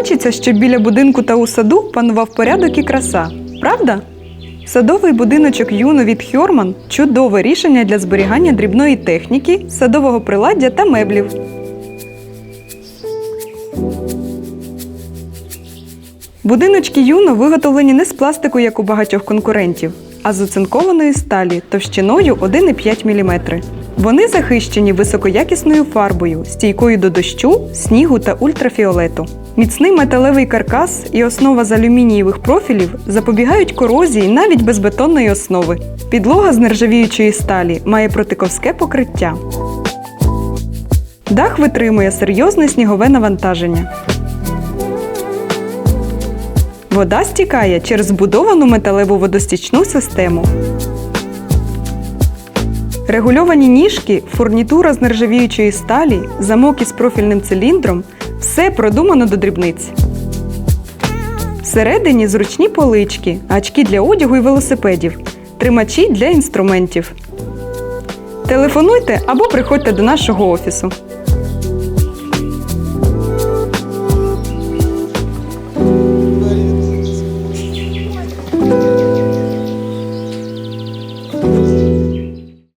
Хочеться, щоб біля будинку та у саду панував порядок і краса, правда? Садовий будиночок Юно від Хьорман чудове рішення для зберігання дрібної техніки, садового приладдя та меблів. Будиночки Юно виготовлені не з пластику, як у багатьох конкурентів, а з оцинкованої сталі товщиною 1,5 мм. Вони захищені високоякісною фарбою, стійкою до дощу, снігу та ультрафіолету. Міцний металевий каркас і основа з алюмінієвих профілів запобігають корозії навіть без бетонної основи. Підлога з нержавіючої сталі має протиковське покриття. Дах витримує серйозне снігове навантаження. Вода стікає через збудовану металеву водостічну систему. Регульовані ніжки, фурнітура з нержавіючої сталі, замок із профільним циліндром все продумано до дрібниць. Всередині зручні полички, гачки для одягу і велосипедів, тримачі для інструментів. Телефонуйте або приходьте до нашого офісу.